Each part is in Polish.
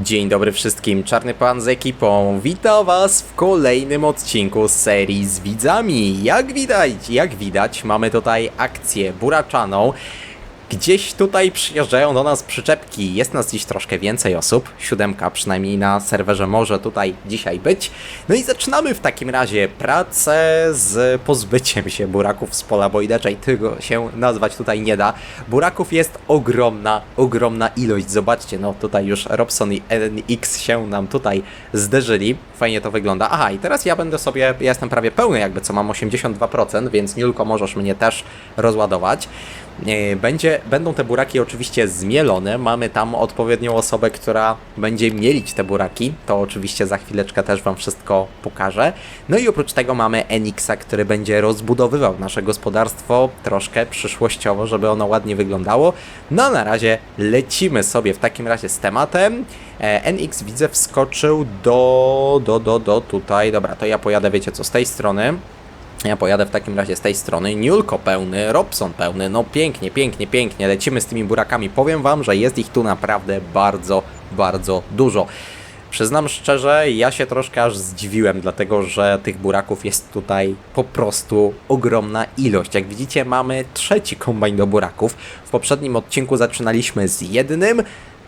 Dzień dobry wszystkim, Czarny Pan z ekipą. Witam Was w kolejnym odcinku serii z widzami. Jak widać, jak widać, mamy tutaj akcję buraczaną. Gdzieś tutaj przyjeżdżają do nas przyczepki. Jest nas dziś troszkę więcej osób. Siódemka przynajmniej na serwerze może tutaj dzisiaj być. No i zaczynamy w takim razie pracę z pozbyciem się buraków z pola, bo inaczej tego się nazwać tutaj nie da. Buraków jest ogromna, ogromna ilość. Zobaczcie, no tutaj już Robson i NX się nam tutaj zderzyli. Fajnie to wygląda. Aha, i teraz ja będę sobie, ja jestem prawie pełny jakby, co mam 82%, więc Milko możesz mnie też rozładować. E, Będzie, będą te buraki oczywiście zmielone. Mamy tam odpowiednią osobę, która będzie mielić te buraki. To oczywiście za chwileczkę też Wam wszystko pokażę. No i oprócz tego mamy Enixa, który będzie rozbudowywał nasze gospodarstwo troszkę przyszłościowo, żeby ono ładnie wyglądało. No na razie lecimy sobie w takim razie z tematem. E, NX widzę wskoczył do, do, do, do tutaj. Dobra, to ja pojadę, wiecie co, z tej strony. Ja pojadę w takim razie z tej strony. Niulko pełny, Robson pełny. No pięknie, pięknie, pięknie. Lecimy z tymi burakami. Powiem wam, że jest ich tu naprawdę bardzo, bardzo dużo. Przyznam szczerze, ja się troszkę aż zdziwiłem, dlatego że tych buraków jest tutaj po prostu ogromna ilość. Jak widzicie, mamy trzeci kombajn do buraków. W poprzednim odcinku zaczynaliśmy z jednym,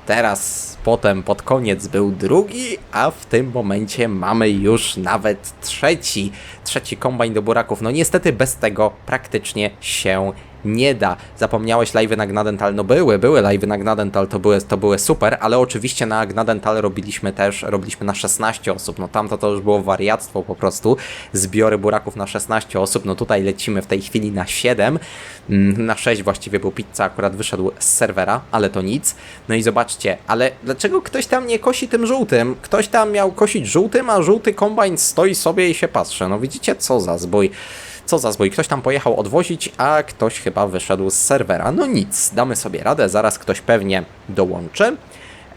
Teraz potem pod koniec był drugi, a w tym momencie mamy już nawet trzeci, trzeci kombajn do buraków. No niestety bez tego praktycznie się nie da. Zapomniałeś live'y na Gnadental? No były, były live'y na Gnadental, to były, to były super, ale oczywiście na Gnadental robiliśmy też, robiliśmy na 16 osób, no tamto to już było wariactwo po prostu, zbiory buraków na 16 osób, no tutaj lecimy w tej chwili na 7, mm, na 6 właściwie, bo pizza akurat wyszedł z serwera, ale to nic. No i zobaczcie, ale dlaczego ktoś tam nie kosi tym żółtym? Ktoś tam miał kosić żółtym, a żółty kombajn stoi sobie i się patrzy. No widzicie, co za zbój. Co za zbój, ktoś tam pojechał odwozić, a ktoś chyba wyszedł z serwera. No nic, damy sobie radę, zaraz ktoś pewnie dołączy.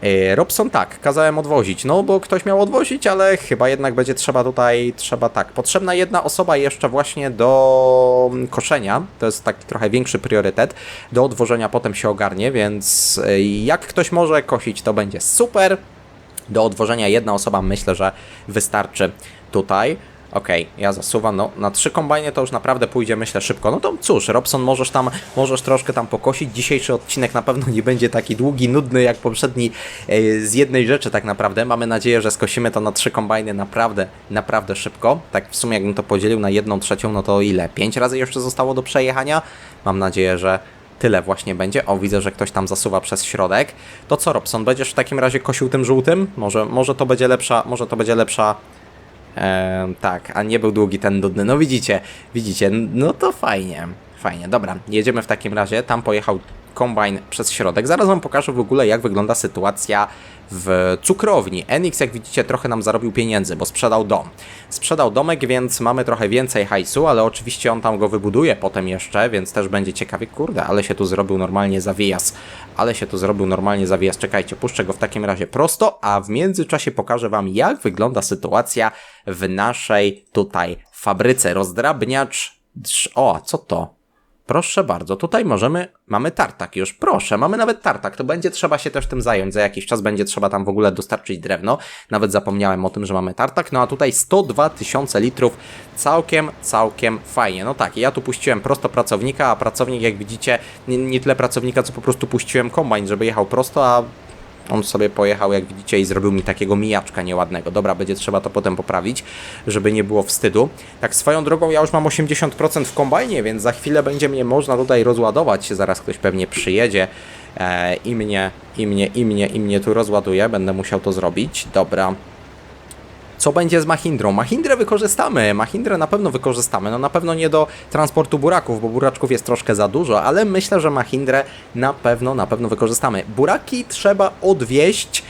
Yy, Robson tak, kazałem odwozić, no bo ktoś miał odwozić, ale chyba jednak będzie trzeba tutaj, trzeba tak, potrzebna jedna osoba jeszcze właśnie do mm, koszenia, to jest taki trochę większy priorytet, do odwożenia potem się ogarnie, więc yy, jak ktoś może kosić, to będzie super. Do odwożenia jedna osoba myślę, że wystarczy tutaj. Okej, ja zasuwam, no na trzy kombajny to już naprawdę pójdzie myślę szybko. No to cóż, Robson możesz tam, możesz troszkę tam pokosić. Dzisiejszy odcinek na pewno nie będzie taki długi, nudny jak poprzedni e, z jednej rzeczy tak naprawdę. Mamy nadzieję, że skosimy to na trzy kombajny naprawdę, naprawdę szybko. Tak w sumie jakbym to podzielił na jedną trzecią, no to ile? Pięć razy jeszcze zostało do przejechania? Mam nadzieję, że tyle właśnie będzie. O, widzę, że ktoś tam zasuwa przez środek. To co, Robson, będziesz w takim razie kosił tym żółtym? Może, może to będzie lepsza, może to będzie lepsza Tak, a nie był długi ten nudny. No widzicie, widzicie, no to fajnie, fajnie. Dobra, jedziemy w takim razie. Tam pojechał kombajn przez środek. Zaraz wam pokażę w ogóle, jak wygląda sytuacja w cukrowni. Enix, jak widzicie, trochę nam zarobił pieniędzy, bo sprzedał dom. Sprzedał domek, więc mamy trochę więcej hajsu, ale oczywiście on tam go wybuduje potem jeszcze, więc też będzie ciekawie. Kurde, ale się tu zrobił normalnie zawijas. Ale się tu zrobił normalnie zawijas. Czekajcie, puszczę go w takim razie prosto, a w międzyczasie pokażę wam, jak wygląda sytuacja w naszej tutaj fabryce. Rozdrabniacz... O, co to? Proszę bardzo, tutaj możemy, mamy tartak już, proszę, mamy nawet tartak, to będzie trzeba się też tym zająć, za jakiś czas będzie trzeba tam w ogóle dostarczyć drewno, nawet zapomniałem o tym, że mamy tartak, no a tutaj 102 tysiące litrów, całkiem, całkiem fajnie, no tak, ja tu puściłem prosto pracownika, a pracownik jak widzicie, nie, nie tyle pracownika, co po prostu puściłem kombajn, żeby jechał prosto, a on sobie pojechał, jak widzicie, i zrobił mi takiego mijaczka nieładnego. Dobra, będzie trzeba to potem poprawić, żeby nie było wstydu. Tak swoją drogą, ja już mam 80% w kombajnie, więc za chwilę będzie mnie można tutaj rozładować. Zaraz ktoś pewnie przyjedzie e, i mnie, i mnie, i mnie, i mnie tu rozładuje. Będę musiał to zrobić. Dobra. Co będzie z Mahindrą? Mahindrę wykorzystamy, Mahindrę na pewno wykorzystamy, no na pewno nie do transportu buraków, bo buraczków jest troszkę za dużo, ale myślę, że Mahindrę na pewno, na pewno wykorzystamy. Buraki trzeba odwieźć,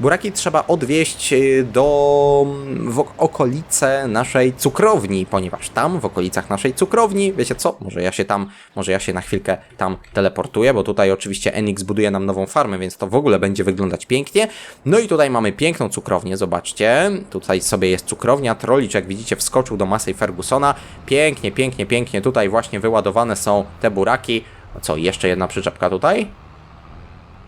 buraki trzeba odwieźć y, do w okolice naszej cukrowni, ponieważ tam w okolicach naszej cukrowni, wiecie co, może ja się tam, może ja się na chwilkę tam teleportuję, bo tutaj oczywiście Enix buduje nam nową farmę, więc to w ogóle będzie wyglądać pięknie. No i tutaj mamy piękną cukrownię, zobaczcie, tutaj sobie jest cukrownia, Trollicz jak widzicie wskoczył do Massey Fergusona, pięknie, pięknie, pięknie, tutaj właśnie wyładowane są te buraki. Co, jeszcze jedna przyczepka tutaj?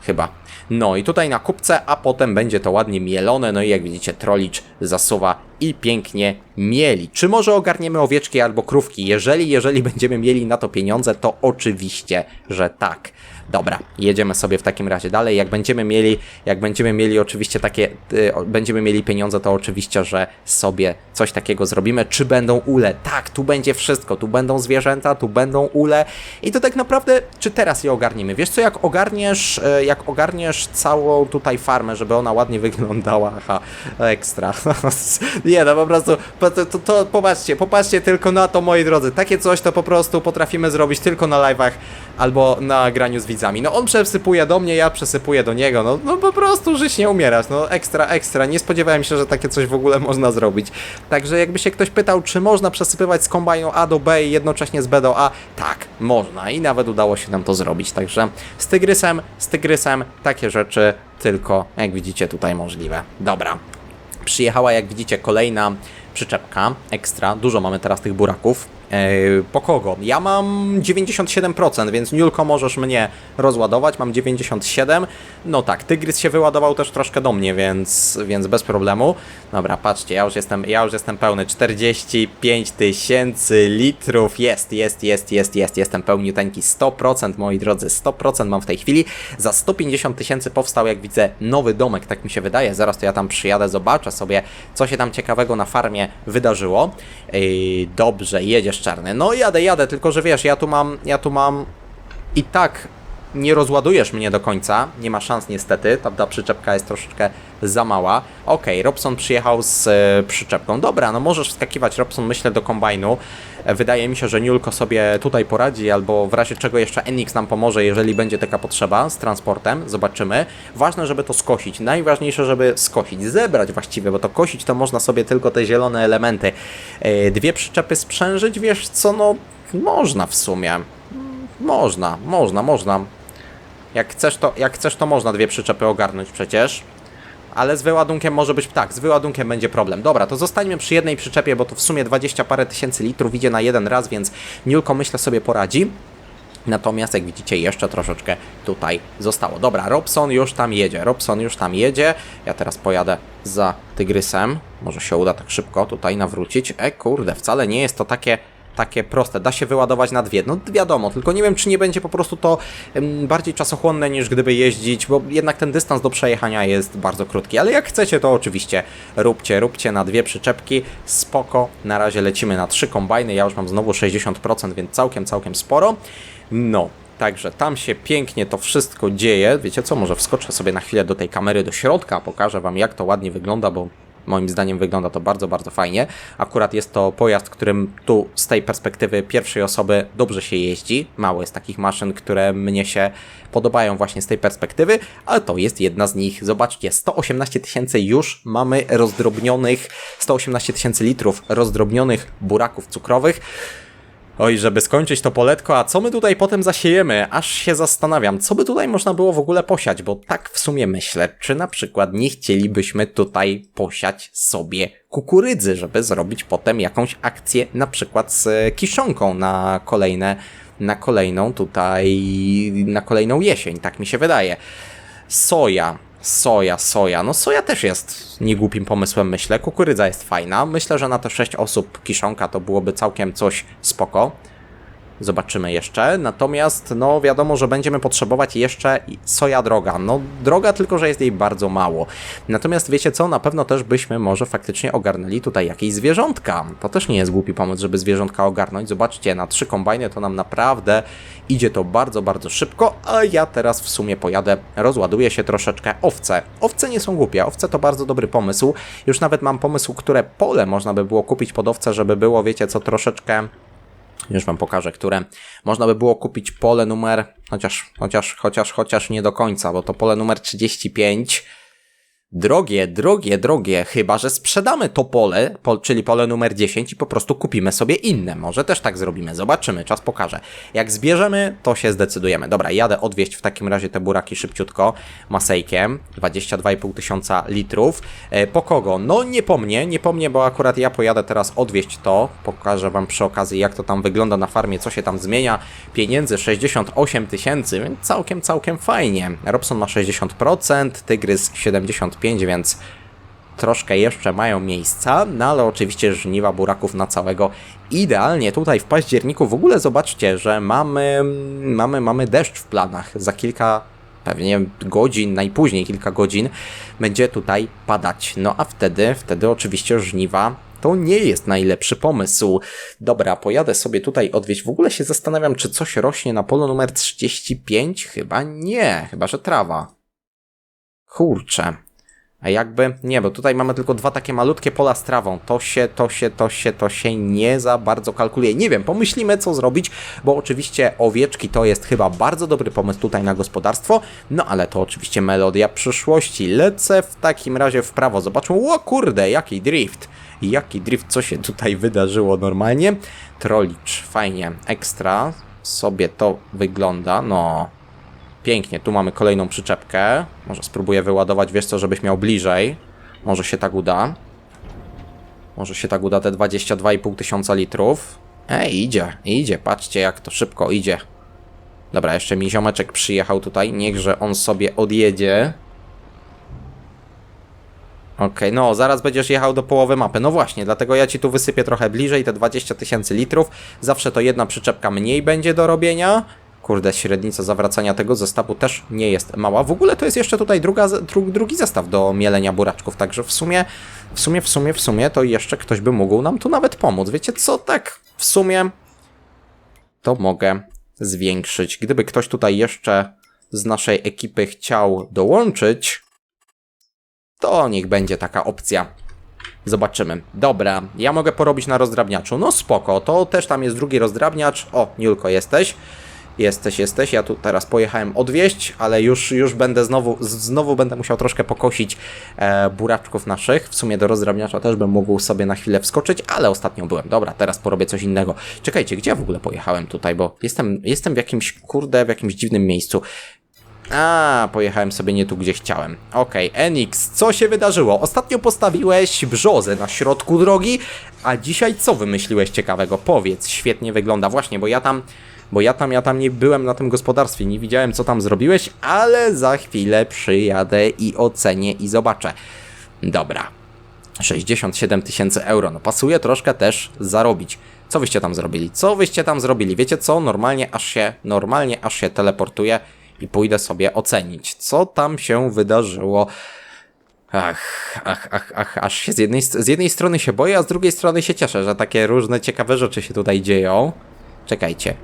Chyba. No i tutaj na kubce, a potem będzie to ładnie mielone, no i jak widzicie trolicz zasuwa i pięknie mieli. Czy może ogarniemy owieczki albo krówki? Jeżeli, jeżeli będziemy mieli na to pieniądze, to oczywiście, że tak. Dobra, jedziemy sobie w takim razie dalej. Jak będziemy mieli, jak będziemy mieli oczywiście takie, y, będziemy mieli pieniądze, to oczywiście, że sobie coś takiego zrobimy. Czy będą ule? Tak, tu będzie wszystko. Tu będą zwierzęta, tu będą ule. I to tak naprawdę, czy teraz je ogarniemy? Wiesz co, jak ogarniesz, y, jak ogarniesz całą tutaj farmę, żeby ona ładnie wyglądała, aha, ekstra. Nie, no po prostu, to, to, to popatrzcie, popatrzcie tylko na to, moi drodzy. Takie coś to po prostu potrafimy zrobić tylko na live'ach albo na graniu z widzami. No on przesypuje do mnie, ja przesypuję do niego, no, no po prostu żyć nie umierać, no ekstra, ekstra. Nie spodziewałem się, że takie coś w ogóle można zrobić. Także jakby się ktoś pytał, czy można przesypywać z kombajnu A do B i jednocześnie z B do A, tak, można i nawet udało się nam to zrobić. Także z tygrysem, z tygrysem takie rzeczy tylko, jak widzicie, tutaj możliwe. Dobra, Przyjechała, jak widzicie, kolejna przyczepka ekstra. Dużo mamy teraz tych buraków. Eee, po kogo? Ja mam 97%, więc Niulko możesz mnie rozładować. Mam 97. No tak, Tygrys się wyładował też troszkę do mnie, więc, więc bez problemu. Dobra, patrzcie, ja już jestem, ja już jestem pełny. 45 tysięcy litrów. Jest, jest, jest, jest, jest. Jestem pełniuteńki 100%, moi drodzy. 100% mam w tej chwili. Za 150 tysięcy powstał, jak widzę, nowy domek, tak mi się wydaje. Zaraz to ja tam przyjadę, zobaczę sobie, co się tam ciekawego na farmie wydarzyło. Dobrze, jedziesz czarny. No jadę, jadę, tylko że wiesz, ja tu mam, ja tu mam i tak nie rozładujesz mnie do końca, nie ma szans niestety, ta, ta przyczepka jest troszeczkę za mała. Okej, Robson przyjechał z e, przyczepką. Dobra, no możesz wskakiwać Robson, myślę, do kombajnu. E, wydaje mi się, że Niulko sobie tutaj poradzi, albo w razie czego jeszcze Enix nam pomoże, jeżeli będzie taka potrzeba z transportem, zobaczymy. Ważne, żeby to skosić, najważniejsze, żeby skosić, zebrać właściwie, bo to kosić to można sobie tylko te zielone elementy. E, dwie przyczepy sprzężyć, wiesz co, no można w sumie. Można, można, można. Jak chcesz, to, jak chcesz, to można dwie przyczepy ogarnąć przecież. Ale z wyładunkiem może być tak, z wyładunkiem będzie problem. Dobra, to zostańmy przy jednej przyczepie, bo to w sumie 20 parę tysięcy litrów idzie na jeden raz, więc Niulko myślę sobie poradzi. Natomiast jak widzicie jeszcze troszeczkę tutaj zostało. Dobra, Robson już tam jedzie, Robson już tam jedzie. Ja teraz pojadę za Tygrysem. Może się uda tak szybko tutaj nawrócić. E kurde, wcale nie jest to takie takie proste. Da się wyładować na dwie. No wiadomo, tylko nie wiem, czy nie będzie po prostu to bardziej czasochłonne niż gdyby jeździć, bo jednak ten dystans do przejechania jest bardzo krótki. Ale jak chcecie, to oczywiście róbcie, róbcie na dwie przyczepki. Spoko. Na razie lecimy na trzy kombajny. Ja już mam znowu 60%, więc całkiem, całkiem sporo. No. Także tam się pięknie to wszystko dzieje. Wiecie co, może wskoczę sobie na chwilę do tej kamery do środka, pokażę Wam jak to ładnie wygląda, bo Moim zdaniem wygląda to bardzo, bardzo fajnie. Akurat jest to pojazd, którym tu z tej perspektywy pierwszej osoby dobrze się jeździ. Mało jest takich maszyn, które mnie się podobają właśnie z tej perspektywy, ale to jest jedna z nich. Zobaczcie, 118 tysięcy już mamy rozdrobnionych, 118 tysięcy litrów rozdrobnionych buraków cukrowych. Oj, żeby skończyć to poletko, a co my tutaj potem zasiejemy? Aż się zastanawiam, co by tutaj można było w ogóle posiać, bo tak w sumie myślę, czy na przykład nie chcielibyśmy tutaj posiać sobie kukurydzy, żeby zrobić potem jakąś akcję, na przykład z kiszonką na kolejne, na kolejną tutaj, na kolejną jesień, tak mi się wydaje. Soja. Soja, soja. No soja też jest niegłupim pomysłem, myślę. Kukurydza jest fajna. Myślę, że na te 6 osób kiszonka to byłoby całkiem coś spoko. Zobaczymy jeszcze. Natomiast, no wiadomo, że będziemy potrzebować jeszcze soja droga. No droga, tylko że jest jej bardzo mało. Natomiast wiecie co? Na pewno też byśmy może faktycznie ogarnęli tutaj jakieś zwierzątka. To też nie jest głupi pomysł, żeby zwierzątka ogarnąć. Zobaczcie, na trzy kombajny to nam naprawdę idzie to bardzo, bardzo szybko, a ja teraz w sumie pojadę, rozładuję się troszeczkę. Owce. Owce nie są głupie. Owce to bardzo dobry pomysł. Już nawet mam pomysł, które pole można by było kupić pod owce, żeby było, wiecie co, troszeczkę już wam pokażę, które można by było kupić pole numer, chociaż, chociaż, chociaż, chociaż nie do końca, bo to pole numer 35 Drogie, drogie, drogie, chyba że sprzedamy to pole, po, czyli pole numer 10 i po prostu kupimy sobie inne. Może też tak zrobimy, zobaczymy, czas pokaże. Jak zbierzemy, to się zdecydujemy. Dobra, jadę odwieźć w takim razie te buraki szybciutko, masejkiem, 22,5 tysiąca litrów. E, po kogo? No nie po mnie, nie po mnie, bo akurat ja pojadę teraz odwieźć to. Pokażę wam przy okazji, jak to tam wygląda na farmie, co się tam zmienia. Pieniędzy 68 tysięcy, więc całkiem, całkiem fajnie. Robson ma 60%, Tygrys 75%, więc troszkę jeszcze mają miejsca, no ale oczywiście żniwa buraków na całego idealnie tutaj w październiku. W ogóle zobaczcie, że mamy, mamy, mamy deszcz w planach. Za kilka pewnie godzin, najpóźniej kilka godzin będzie tutaj padać. No a wtedy, wtedy oczywiście żniwa to nie jest najlepszy pomysł. Dobra, pojadę sobie tutaj odwieźć. W ogóle się zastanawiam, czy coś rośnie na polu numer 35? Chyba nie, chyba że trawa. Kurczę. A jakby, nie, bo tutaj mamy tylko dwa takie malutkie pola z trawą. To się, to się, to się, to się nie za bardzo kalkuluje. Nie wiem, pomyślimy co zrobić, bo oczywiście owieczki to jest chyba bardzo dobry pomysł tutaj na gospodarstwo. No ale to oczywiście melodia przyszłości. Lecę w takim razie w prawo. Zobaczmy, o kurde, jaki drift. Jaki drift, co się tutaj wydarzyło normalnie. Trolicz, fajnie, ekstra. Sobie to wygląda, no Pięknie, tu mamy kolejną przyczepkę. Może spróbuję wyładować, wiesz co, żebyś miał bliżej. Może się tak uda. Może się tak uda te 22,5 tysiąca litrów. Ej, idzie, idzie, patrzcie jak to szybko idzie. Dobra, jeszcze mi ziomeczek przyjechał tutaj, niechże on sobie odjedzie. Okej, no zaraz będziesz jechał do połowy mapy. No właśnie, dlatego ja ci tu wysypię trochę bliżej, te 20 tysięcy litrów. Zawsze to jedna przyczepka mniej będzie do robienia. Kurde, średnica zawracania tego zestawu też nie jest mała. W ogóle to jest jeszcze tutaj druga, dru, drugi zestaw do mielenia buraczków, także w sumie, w sumie, w sumie, w sumie to jeszcze ktoś by mógł nam tu nawet pomóc. Wiecie co, tak w sumie to mogę zwiększyć. Gdyby ktoś tutaj jeszcze z naszej ekipy chciał dołączyć, to niech będzie taka opcja. Zobaczymy. Dobra, ja mogę porobić na rozdrabniaczu. No spoko, to też tam jest drugi rozdrabniacz. O, Niulko jesteś. Jesteś, jesteś. Ja tu teraz pojechałem odwieźć, ale już, już będę znowu, znowu będę musiał troszkę pokosić e, buraczków naszych. W sumie do rozdrabniacza też bym mógł sobie na chwilę wskoczyć, ale ostatnio byłem. Dobra, teraz porobię coś innego. Czekajcie, gdzie ja w ogóle pojechałem tutaj, bo jestem, jestem w jakimś, kurde, w jakimś dziwnym miejscu. A, pojechałem sobie nie tu, gdzie chciałem. Okej, okay, Enix, co się wydarzyło? Ostatnio postawiłeś brzozę na środku drogi, a dzisiaj co wymyśliłeś ciekawego? Powiedz, świetnie wygląda. Właśnie, bo ja tam bo ja tam, ja tam nie byłem na tym gospodarstwie, nie widziałem co tam zrobiłeś, ale za chwilę przyjadę i ocenię i zobaczę. Dobra. 67 tysięcy euro, no pasuje troszkę też zarobić. Co wyście tam zrobili? Co wyście tam zrobili? Wiecie co? Normalnie aż się, normalnie aż się teleportuję i pójdę sobie ocenić, co tam się wydarzyło. Ach, ach, ach, ach, aż się z jednej, z jednej strony się boję, a z drugiej strony się cieszę, że takie różne ciekawe rzeczy się tutaj dzieją. Czekajcie.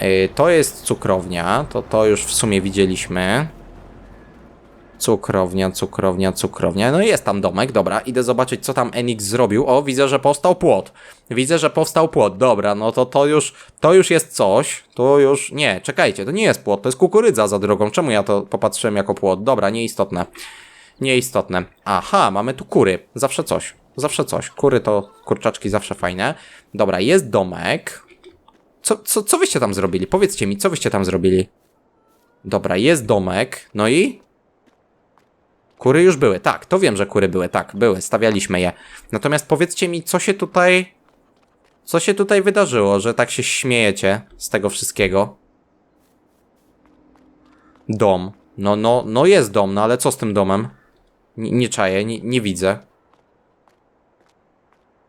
Yy, to jest cukrownia, to to już w sumie widzieliśmy. Cukrownia, cukrownia, cukrownia. No jest tam domek, dobra. Idę zobaczyć, co tam Enix zrobił. O, widzę, że powstał płot. Widzę, że powstał płot. Dobra, no to to już, to już jest coś. To już, nie, czekajcie, to nie jest płot, to jest kukurydza za drogą. Czemu ja to popatrzyłem jako płot? Dobra, nieistotne. Nieistotne. Aha, mamy tu kury. Zawsze coś. Zawsze coś. Kury to kurczaczki zawsze fajne. Dobra, jest domek. Co, co, co wyście tam zrobili? Powiedzcie mi, co wyście tam zrobili? Dobra, jest domek. No i? Kury już były, tak, to wiem, że kury były, tak, były, stawialiśmy je. Natomiast powiedzcie mi, co się tutaj... Co się tutaj wydarzyło, że tak się śmiejecie z tego wszystkiego? Dom. No, no, no jest dom, no ale co z tym domem? N nie czaję, nie, nie widzę.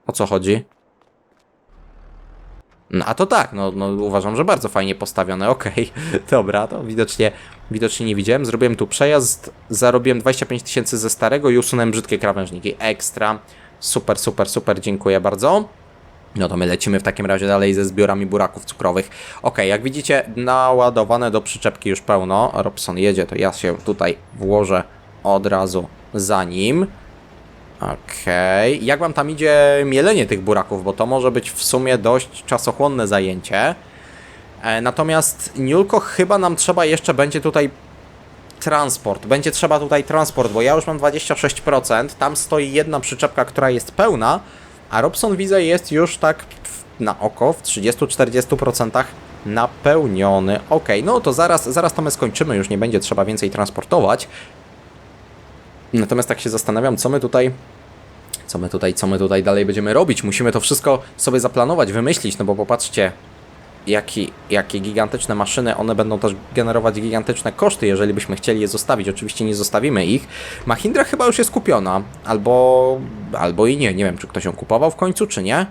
O co chodzi? No a to tak, no, no uważam, że bardzo fajnie postawione, okej, okay. dobra, to widocznie, widocznie nie widziałem. Zrobiłem tu przejazd, zarobiłem 25 tysięcy ze starego i usunąłem brzydkie krawężniki, ekstra, super, super, super, dziękuję bardzo. No to my lecimy w takim razie dalej ze zbiorami buraków cukrowych. Ok, jak widzicie, naładowane do przyczepki już pełno. Robson jedzie, to ja się tutaj włożę od razu za nim. Okej. Okay. Jak wam tam idzie mielenie tych buraków, bo to może być w sumie dość czasochłonne zajęcie. E, natomiast Niulko chyba nam trzeba jeszcze będzie tutaj transport. Będzie trzeba tutaj transport, bo ja już mam 26%. Tam stoi jedna przyczepka, która jest pełna, a Robson widzę jest już tak na oko w 30-40% napełniony. Ok, no to zaraz, zaraz to my skończymy, już nie będzie trzeba więcej transportować. Natomiast tak się zastanawiam, co my tutaj co my tutaj, co my tutaj dalej będziemy robić. Musimy to wszystko sobie zaplanować, wymyślić, no bo popatrzcie, jaki, jakie gigantyczne maszyny, one będą też generować gigantyczne koszty, jeżeli byśmy chcieli je zostawić. Oczywiście nie zostawimy ich. Mahindra chyba już jest kupiona, albo, albo i nie. Nie wiem, czy ktoś ją kupował w końcu, czy nie.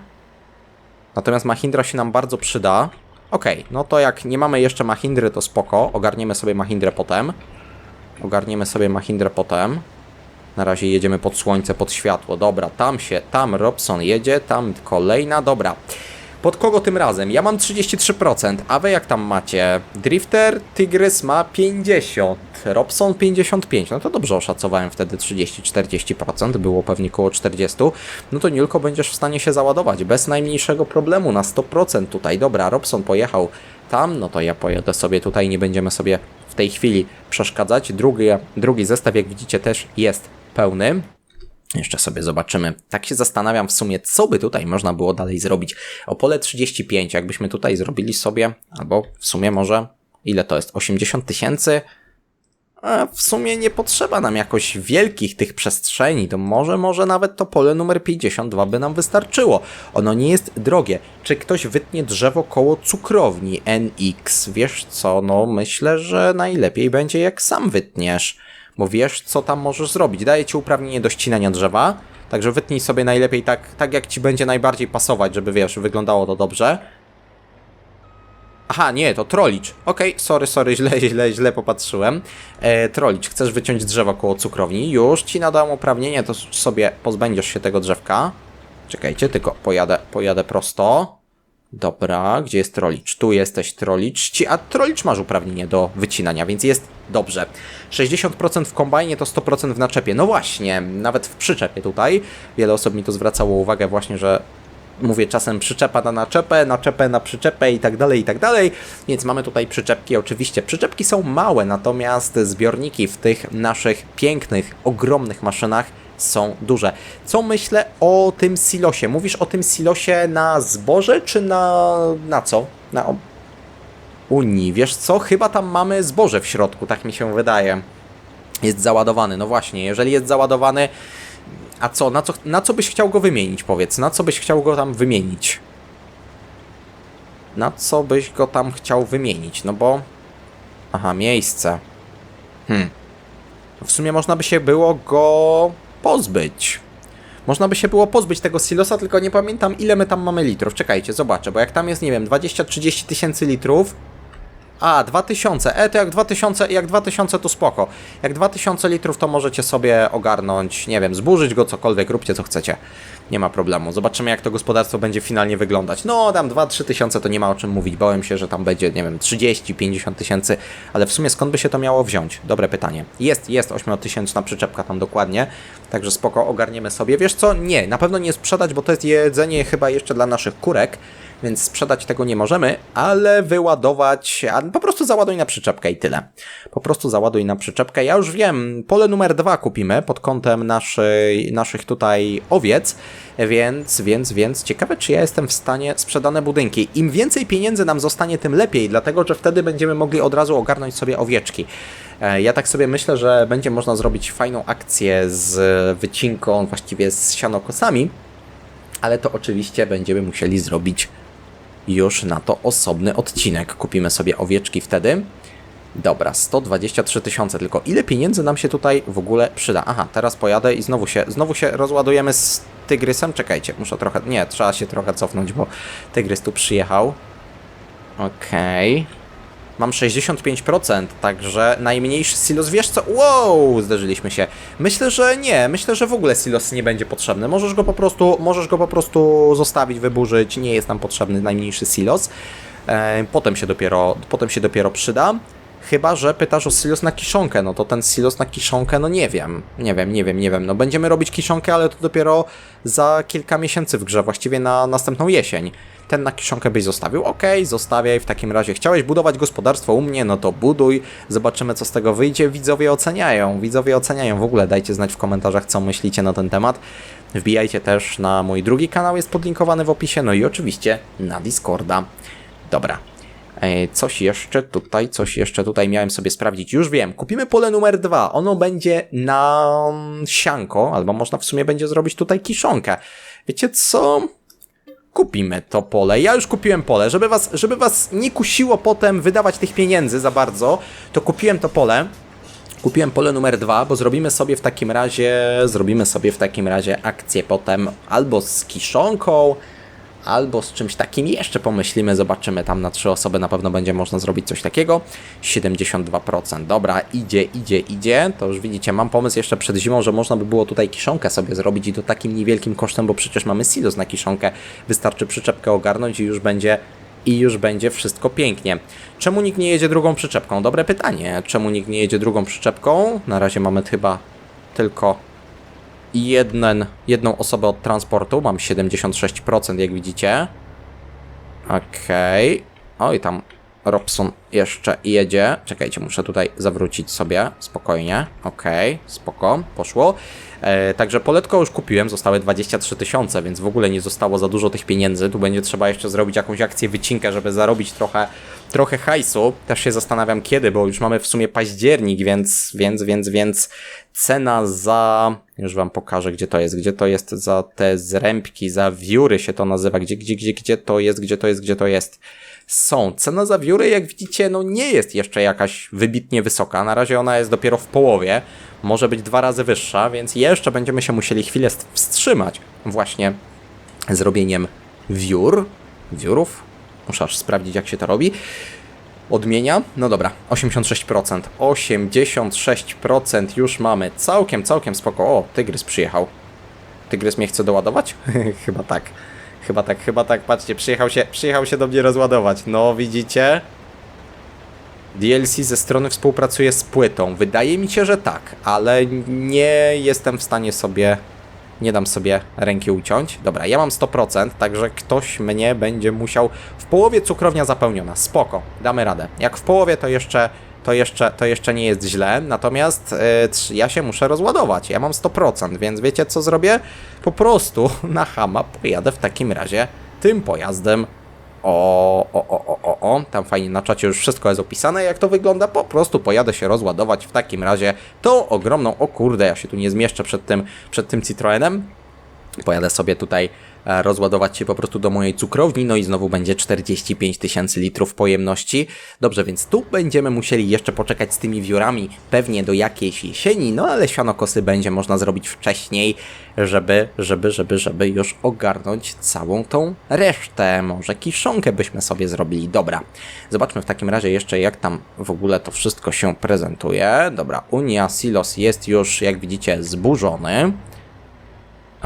Natomiast Mahindra się nam bardzo przyda. Okej, no to jak nie mamy jeszcze Mahindry, to spoko. Ogarniemy sobie Mahindrę potem. Ogarniemy sobie Mahindrę potem. Na razie jedziemy pod słońce, pod światło. Dobra, tam się, tam Robson jedzie, tam kolejna, dobra. Pod kogo tym razem? Ja mam 33%, a wy jak tam macie? Drifter, Tygrys ma 50%, Robson 55%. No to dobrze oszacowałem wtedy 30-40%, było pewnie koło 40%. No to Niulko będziesz w stanie się załadować bez najmniejszego problemu na 100% tutaj. Dobra, Robson pojechał tam, no to ja pojadę sobie tutaj, nie będziemy sobie w tej chwili przeszkadzać. Drugi, drugi zestaw, jak widzicie, też jest pełny. Jeszcze sobie zobaczymy. Tak się zastanawiam w sumie, co by tutaj można było dalej zrobić. Opole 35, jakbyśmy tutaj zrobili sobie, albo w sumie może, ile to jest? 80 tysięcy? W sumie nie potrzeba nam jakoś wielkich tych przestrzeni, to może, może nawet to pole numer 52 by nam wystarczyło. Ono nie jest drogie. Czy ktoś wytnie drzewo koło cukrowni NX? Wiesz co, no myślę, że najlepiej będzie jak sam wytniesz, bo wiesz co tam możesz zrobić. Daję ci uprawnienie do ścinania drzewa, także wytnij sobie najlepiej tak, tak jak ci będzie najbardziej pasować, żeby wiesz, wyglądało to dobrze. Aha, nie, to trolicz. Okej, sorry, sorry, źle, źle, źle popatrzyłem. E, trolicz, chcesz wyciąć drzewo koło cukrowni? Już ci nadałem uprawnienie, to sobie pozbędziesz się tego drzewka. Czekajcie, tylko pojadę, pojadę prosto. Dobra, gdzie jest trolicz? Tu jesteś trolicz. A trolicz masz uprawnienie do wycinania, więc jest dobrze. 60% w kombajnie to 100% w naczepie. No właśnie, nawet w przyczepie tutaj. Wiele osób mi to zwracało uwagę właśnie, że mówię czasem przyczepa na naczepę, naczepę na przyczepę i tak dalej, i tak dalej. Więc mamy tutaj przyczepki. Oczywiście przyczepki są małe, natomiast zbiorniki w tych naszych pięknych, ogromnych maszynach są duże. Co myślę o tym silosie? Mówisz o tym silosie na zboże, czy na, na co? Na Unii. Wiesz co? Chyba tam mamy zboże w środku, tak mi się wydaje. Jest załadowany. No właśnie, jeżeli jest załadowany, a co? Na co, na co byś chciał go wymienić, powiedz? Na co byś chciał go tam wymienić? Na co byś go tam chciał wymienić? No bo... Aha, miejsce. Hmm. W sumie można by się było go pozbyć. Można by się było pozbyć tego silosa, tylko nie pamiętam ile my tam mamy litrów. Czekajcie, zobaczę, bo jak tam jest, nie wiem, 20-30 tysięcy litrów... A, 2000. E, to jak 2000, jak 2000 to spoko. Jak 2000 litrów to możecie sobie ogarnąć, nie wiem, zburzyć go, cokolwiek, róbcie co chcecie. Nie ma problemu. Zobaczymy jak to gospodarstwo będzie finalnie wyglądać. No, tam 2-3 tysiące to nie ma o czym mówić. Bałem się, że tam będzie, nie wiem, 30-50 tysięcy, ale w sumie skąd by się to miało wziąć? Dobre pytanie. Jest, jest 8-tysięczna przyczepka tam dokładnie, także spoko, ogarniemy sobie. Wiesz co? Nie, na pewno nie sprzedać, bo to jest jedzenie chyba jeszcze dla naszych kurek więc sprzedać tego nie możemy, ale wyładować, a po prostu załaduj na przyczepkę i tyle. Po prostu załaduj na przyczepkę. Ja już wiem, pole numer dwa kupimy pod kątem naszej, naszych tutaj owiec, więc, więc, więc ciekawe, czy ja jestem w stanie sprzedane budynki. Im więcej pieniędzy nam zostanie, tym lepiej, dlatego, że wtedy będziemy mogli od razu ogarnąć sobie owieczki. E, Ja tak sobie myślę, że będzie można zrobić fajną akcję z wycinką, właściwie z sianokosami, ale to oczywiście będziemy musieli zrobić już na to osobny odcinek. Kupimy sobie owieczki wtedy. Dobra, 123 tysiące, tylko ile pieniędzy nam się tutaj w ogóle przyda? Aha, teraz pojadę i znowu się, znowu się rozładujemy z tygrysem. Czekajcie, muszę trochę, nie, trzeba się trochę cofnąć, bo tygrys tu przyjechał. Okej. Mam 65%, także najmniejszy silos. Wiesz co? Wow, zderzyliśmy się. Myślę, że nie. Myślę, że w ogóle silos nie będzie potrzebny. Możesz go po prostu, możesz go po prostu zostawić, wyburzyć. Nie jest nam potrzebny najmniejszy silos. E, potem się dopiero, potem się dopiero przyda. Chyba, że pytasz o silos na kiszonkę, no to ten silos na kiszonkę, no nie wiem, nie wiem, nie wiem, nie wiem. No będziemy robić kiszonkę, ale to dopiero za kilka miesięcy w grze, właściwie na następną jesień. Ten na kiszonkę byś zostawił? Okej, zostawiaj, w takim razie chciałeś budować gospodarstwo u mnie, no to buduj, zobaczymy co z tego wyjdzie. Widzowie oceniają, widzowie oceniają, w ogóle dajcie znać w komentarzach co myślicie na ten temat. Wbijajcie też na mój drugi kanał, jest podlinkowany w opisie, no i oczywiście na Discorda. Dobra, E, Coś jeszcze tutaj, coś jeszcze tutaj miałem sobie sprawdzić. Już wiem, kupimy pole numer dwa. Ono będzie na mm, sianko, albo można w sumie będzie zrobić tutaj kiszonkę. Wiecie co? Kupimy to pole. Ja już kupiłem pole, żeby was, żeby was nie kusiło potem wydawać tych pieniędzy za bardzo, to kupiłem to pole. Kupiłem pole numer dwa, bo zrobimy sobie w takim razie, zrobimy sobie w takim razie akcję potem albo z kiszonką, albo z czymś takim jeszcze pomyślimy, zobaczymy, tam na trzy osoby na pewno będzie można zrobić coś takiego. 72%, dobra, idzie, idzie, idzie, to już widzicie, mam pomysł jeszcze przed zimą, że można by było tutaj kiszonkę sobie zrobić i to takim niewielkim kosztem, bo przecież mamy silos na kiszonkę, wystarczy przyczepkę ogarnąć i już będzie i już będzie wszystko pięknie. Czemu nikt nie jedzie drugą przyczepką? Dobre pytanie. Czemu nikt nie jedzie drugą przyczepką? Na razie mamy chyba tylko jeden, jedną osobę od transportu. Mam 76%, jak widzicie. Okej. Oj, tam Robson jeszcze jedzie. Czekajcie, muszę tutaj zawrócić sobie. Spokojnie. Okej, spoko, poszło. E, także poletko już kupiłem, zostały 23 tysiące, więc w ogóle nie zostało za dużo tych pieniędzy. Tu będzie trzeba jeszcze zrobić jakąś akcję wycinkę, żeby zarobić trochę, trochę hajsu. Też się zastanawiam kiedy, bo już mamy w sumie październik, więc, więc, więc, więc cena za... Już wam pokażę, gdzie to jest. Gdzie to jest za te zrębki, za wióry się to nazywa. Gdzie, gdzie, gdzie, gdzie to jest, gdzie to jest, gdzie to jest są. Cena za wióry, jak widzicie, no nie jest jeszcze jakaś wybitnie wysoka. Na razie ona jest dopiero w połowie. Może być dwa razy wyższa, więc jeszcze będziemy się musieli chwilę st- wstrzymać właśnie zrobieniem wiór. Wiórów? Muszę aż sprawdzić, jak się to robi. Odmienia? No dobra, 86%. 86% już mamy. Całkiem, całkiem spoko. O, tygrys przyjechał. Tygrys mnie chce doładować? Chyba tak. Chyba tak, chyba tak. Patrzcie, przyjechał się, przyjechał się do mnie rozładować. No, widzicie? DLC ze strony współpracuje z płytą. Wydaje mi się, że tak, ale nie jestem w stanie sobie. Nie dam sobie ręki uciąć. Dobra, ja mam 100%, także ktoś mnie będzie musiał. W połowie cukrownia zapełniona. Spoko, damy radę. Jak w połowie, to jeszcze. To jeszcze, to jeszcze nie jest źle, natomiast yy, ja się muszę rozładować. Ja mam 100%, więc wiecie co zrobię? Po prostu na Hama pojadę w takim razie tym pojazdem o, o, o, o, o, o, tam fajnie na czacie już wszystko jest opisane, jak to wygląda. Po prostu pojadę się rozładować w takim razie tą ogromną, o kurde, ja się tu nie zmieszczę przed tym, przed tym Citroenem. Pojadę sobie tutaj rozładować się po prostu do mojej cukrowni, no i znowu będzie 45 tysięcy litrów pojemności. Dobrze, więc tu będziemy musieli jeszcze poczekać z tymi wiórami pewnie do jakiejś jesieni, no ale sianokosy będzie można zrobić wcześniej, żeby, żeby, żeby, żeby już ogarnąć całą tą resztę. Może kiszonkę byśmy sobie zrobili. Dobra, zobaczmy w takim razie jeszcze jak tam w ogóle to wszystko się prezentuje. Dobra, Unia Silos jest już, jak widzicie, zburzony.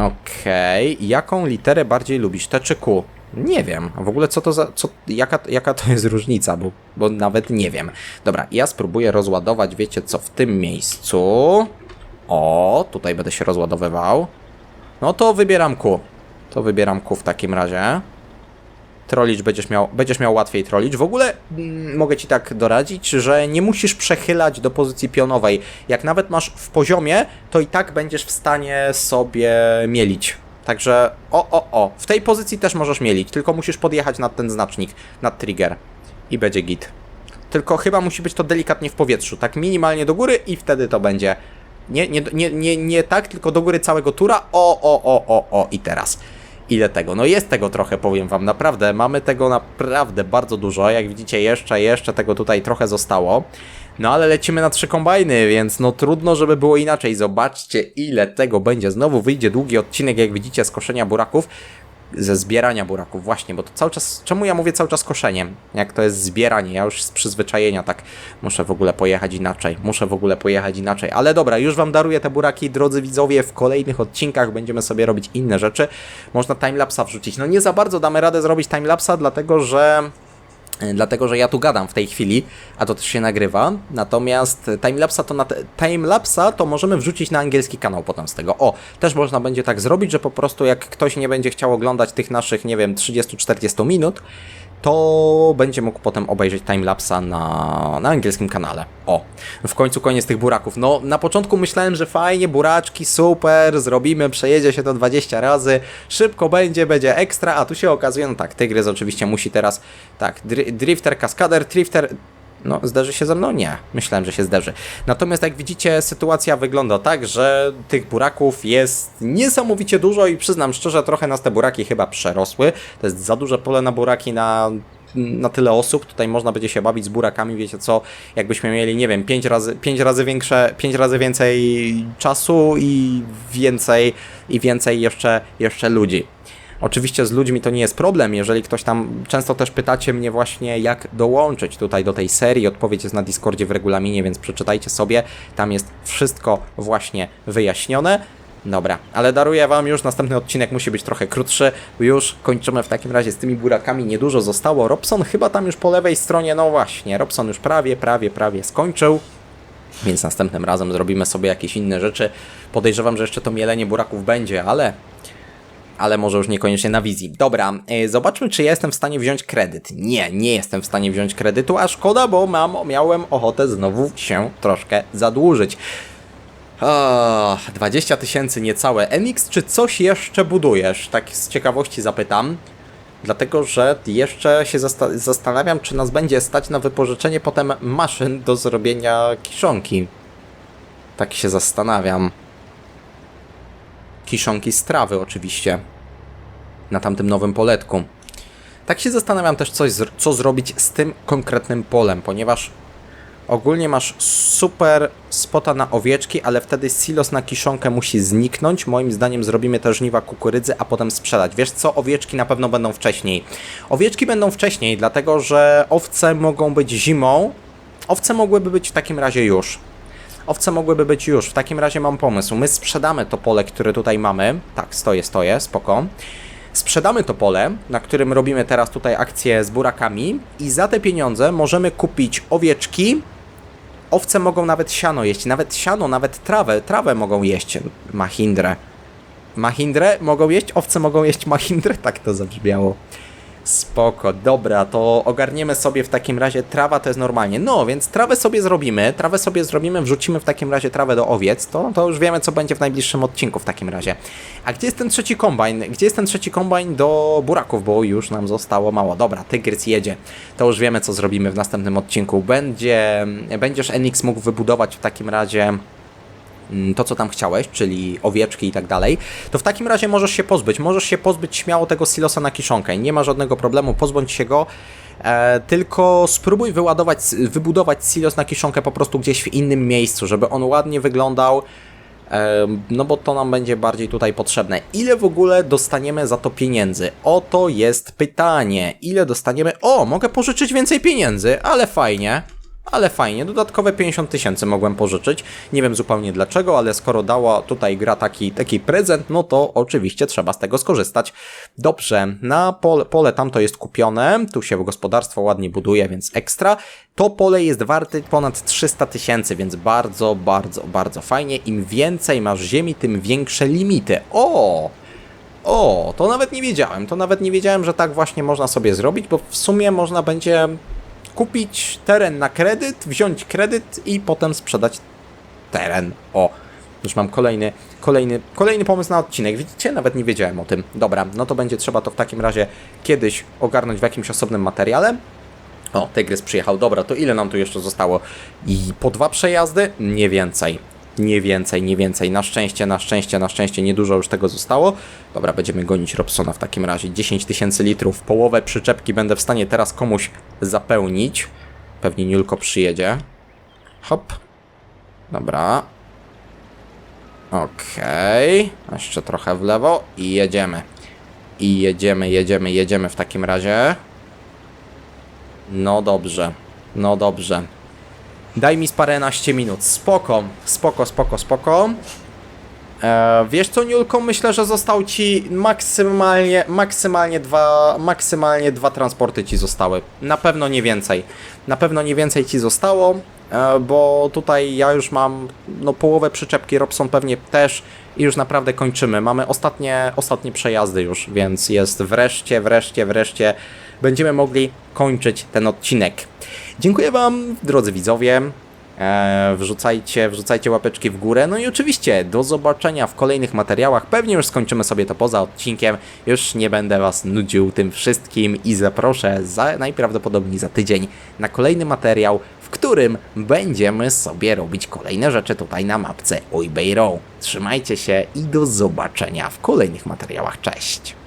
Okej, jaką literę bardziej lubisz, T czy Q? Nie wiem, w ogóle co to za, co, jaka, jaka to jest różnica, bo, bo nawet nie wiem. Dobra, ja spróbuję rozładować, wiecie co, w tym miejscu. O, tutaj będę się rozładowywał. No to wybieram Q. To wybieram Q w takim razie. Trollicz będziesz miał, będziesz miał łatwiej trollicz. W ogóle mm, mogę Ci tak doradzić, że nie musisz przechylać do pozycji pionowej. Jak nawet masz w poziomie, to i tak będziesz w stanie sobie mielić. Także o, o, o, w tej pozycji też możesz mielić, tylko musisz podjechać nad ten znacznik, nad trigger i będzie git. Tylko chyba musi być to delikatnie w powietrzu, tak minimalnie do góry i wtedy to będzie. Nie, nie, nie, nie, nie tak, tylko do góry całego tura. O, o, o, o, o i teraz. Ile tego? No jest tego trochę, powiem wam, naprawdę. Mamy tego naprawdę bardzo dużo. Jak widzicie, jeszcze, jeszcze tego tutaj trochę zostało. No ale lecimy na trzy kombajny, więc no trudno, żeby było inaczej. Zobaczcie, ile tego będzie. Znowu wyjdzie długi odcinek, jak widzicie, z koszenia buraków. Ze zbierania buraków, właśnie, bo to cały czas. Czemu ja mówię cały czas koszenie? Jak to jest zbieranie? Ja już z przyzwyczajenia tak muszę w ogóle pojechać inaczej. Muszę w ogóle pojechać inaczej. Ale dobra, już wam daruję te buraki, drodzy widzowie. W kolejnych odcinkach będziemy sobie robić inne rzeczy. Można timelapsa wrzucić. No nie za bardzo damy radę zrobić timelapsa, dlatego że Dlatego, że ja tu gadam w tej chwili, a to też się nagrywa. Natomiast timelapsa to, na te, timelapsa to możemy wrzucić na angielski kanał potem z tego. O, też można będzie tak zrobić, że po prostu jak ktoś nie będzie chciał oglądać tych naszych, nie wiem, 30-40 minut, to będzie mógł potem obejrzeć timelapsa na, na angielskim kanale. O, w końcu koniec tych buraków. No, na początku myślałem, że fajnie, buraczki, super, zrobimy, przejedzie się to 20 razy, szybko będzie, będzie ekstra, a tu się okazuje, no tak, Tygrys oczywiście musi teraz, tak, dri drifter, kaskader, drifter, no, zderzy się ze mną? Nie. Myślałem, że się zderzy. Natomiast jak widzicie, sytuacja wygląda tak, że tych buraków jest niesamowicie dużo i przyznam szczerze, trochę nas te buraki chyba przerosły. To jest za duże pole na buraki na na tyle osób, tutaj można będzie się bawić z burakami, wiecie co, jakbyśmy mieli, nie wiem, 5 razy, pięć razy większe, 5 razy więcej czasu i więcej, i więcej jeszcze, jeszcze ludzi. Oczywiście z ludźmi to nie jest problem, jeżeli ktoś tam, często też pytacie mnie właśnie jak dołączyć tutaj do tej serii, odpowiedź jest na Discordzie w regulaminie, więc przeczytajcie sobie, tam jest wszystko właśnie wyjaśnione. Dobra, ale daruję wam już, następny odcinek musi być trochę krótszy, już kończymy w takim razie z tymi burakami, niedużo zostało, Robson chyba tam już po lewej stronie, no właśnie, Robson już prawie, prawie, prawie skończył. Więc następnym razem zrobimy sobie jakieś inne rzeczy. Podejrzewam, że jeszcze to mielenie buraków będzie, ale ale może już niekoniecznie na wizji. Dobra, e, zobaczmy, czy ja jestem w stanie wziąć kredyt. Nie, nie jestem w stanie wziąć kredytu, a szkoda, bo mam, miałem ochotę znowu się troszkę zadłużyć. O, 20 tysięcy niecałe. Enix, czy coś jeszcze budujesz? Tak z ciekawości zapytam. Dlatego, że jeszcze się zasta- zastanawiam, czy nas będzie stać na wypożyczenie potem maszyn do zrobienia kiszonki. Tak się zastanawiam. Kiszonki z trawy oczywiście. Na tamtym nowym poletku. Tak się zastanawiam też, coś, co zrobić z tym konkretnym polem, ponieważ ogólnie masz super spota na owieczki, ale wtedy silos na kiszonkę musi zniknąć. Moim zdaniem zrobimy też żniwa kukurydzy, a potem sprzedać. Wiesz co, owieczki na pewno będą wcześniej. Owieczki będą wcześniej, dlatego że owce mogą być zimą. Owce mogłyby być w takim razie już. Owce mogłyby być już. W takim razie mam pomysł. My sprzedamy to pole, które tutaj mamy. Tak, stoję, stoję, spoko. Sprzedamy to pole, na którym robimy teraz tutaj akcję z burakami i za te pieniądze możemy kupić owieczki. Owce mogą nawet siano jeść, nawet siano, nawet trawę, trawę mogą jeść. Mahindrę. Mahindrę mogą jeść, owce mogą jeść mahindrę? Tak to zabrzmiało. Spoko, dobra, to ogarniemy sobie w takim razie trawa to jest normalnie. No, więc trawę sobie zrobimy, trawę sobie zrobimy, wrzucimy w takim razie trawę do owiec, to, to już wiemy co będzie w najbliższym odcinku w takim razie. A gdzie jest ten trzeci kombajn? Gdzie jest ten trzeci kombajn do buraków, bo już nam zostało mało. Dobra, tygrys jedzie. To już wiemy co zrobimy w następnym odcinku. Będzie, będziesz Enix mógł wybudować w takim razie to, co tam chciałeś, czyli owieczki i tak dalej, to w takim razie możesz się pozbyć. Możesz się pozbyć śmiało tego silosa na kiszonkę. Nie ma żadnego problemu, pozbądź się go. E, tylko spróbuj wyładować, wybudować silos na kiszonkę po prostu gdzieś w innym miejscu, żeby on ładnie wyglądał. E, no bo to nam będzie bardziej tutaj potrzebne. Ile w ogóle dostaniemy za to pieniędzy? Oto jest pytanie. Ile dostaniemy? O, mogę pożyczyć więcej pieniędzy, ale fajnie. Ale fajnie, dodatkowe 50 tysięcy mogłem pożyczyć. Nie wiem zupełnie dlaczego, ale skoro dała tutaj gra taki, taki prezent, no to oczywiście trzeba z tego skorzystać. Dobrze, na pole, pole tamto jest kupione, tu się gospodarstwo ładnie buduje, więc ekstra. To pole jest warte ponad 300 tysięcy, więc bardzo, bardzo, bardzo fajnie. Im więcej masz ziemi, tym większe limity. O! O, to nawet nie wiedziałem. To nawet nie wiedziałem, że tak właśnie można sobie zrobić, bo w sumie można będzie kupić teren na kredyt, wziąć kredyt i potem sprzedać teren. O, już mam kolejny, kolejny, kolejny pomysł na odcinek. Widzicie? Nawet nie wiedziałem o tym. Dobra, no to będzie trzeba to w takim razie kiedyś ogarnąć w jakimś osobnym materiale. O, Tygrys przyjechał. Dobra, to ile nam tu jeszcze zostało? I po dwa przejazdy? Nie więcej. Nie więcej, nie więcej. Na szczęście, na szczęście, na szczęście niedużo już tego zostało. Dobra, będziemy gonić Robsona w takim razie. 10 tysięcy litrów. Połowę przyczepki będę w stanie teraz komuś zapełnić. Pewnie Niulko przyjedzie. Hop. Dobra. Okej. Jeszcze trochę w lewo i jedziemy. I jedziemy, jedziemy, jedziemy w takim razie. No dobrze. No dobrze. Daj mi z paręnaście minut. Spoko, spoko, spoko, spoko. E, wiesz co, Niulko, myślę, że został ci maksymalnie, maksymalnie dwa, maksymalnie dwa transporty ci zostały. Na pewno nie więcej. Na pewno nie więcej ci zostało, e, bo tutaj ja już mam no, połowę przyczepki, Robson pewnie też i już naprawdę kończymy. Mamy ostatnie, ostatnie przejazdy już, więc jest wreszcie, wreszcie, wreszcie będziemy mogli kończyć ten odcinek. Dziękuję Wam, drodzy widzowie. E, wrzucajcie, wrzucajcie łapeczki w górę. No i oczywiście do zobaczenia w kolejnych materiałach. Pewnie już skończymy sobie to poza odcinkiem. Już nie będę Was nudził tym wszystkim i zaproszę za, najprawdopodobniej za tydzień na kolejny materiał, w którym będziemy sobie robić kolejne rzeczy tutaj na mapce Ojbejro. Trzymajcie się i do zobaczenia w kolejnych materiałach. Cześć!